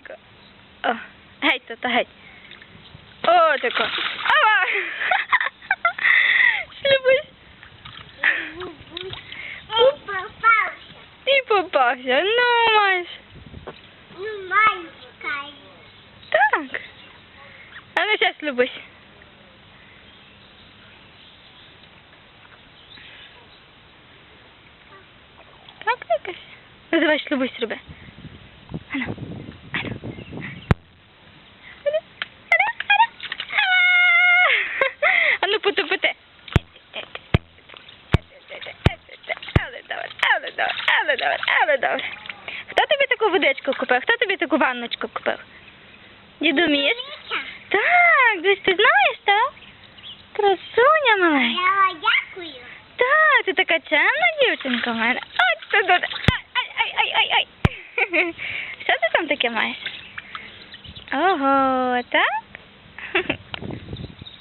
така. О, геть, тата, геть. О, така. Ава! Шлюбись. І попався. І попався. Ну, майже. Ну, майже. Так. А ну зараз любись. Так, так. Називаєш любись, робить. Добре, але добре, але добре. Хто тобі таку водичку купив? Хто тобі таку ванночку купив? Діду Міш? Так, десь ти знаєш, так? Красуня маленька. я дякую. Так, ти така чемна дівчинка в мене. От от. Ай, ай, ай, ай, ай. Що ти там таке маєш? Ого, так?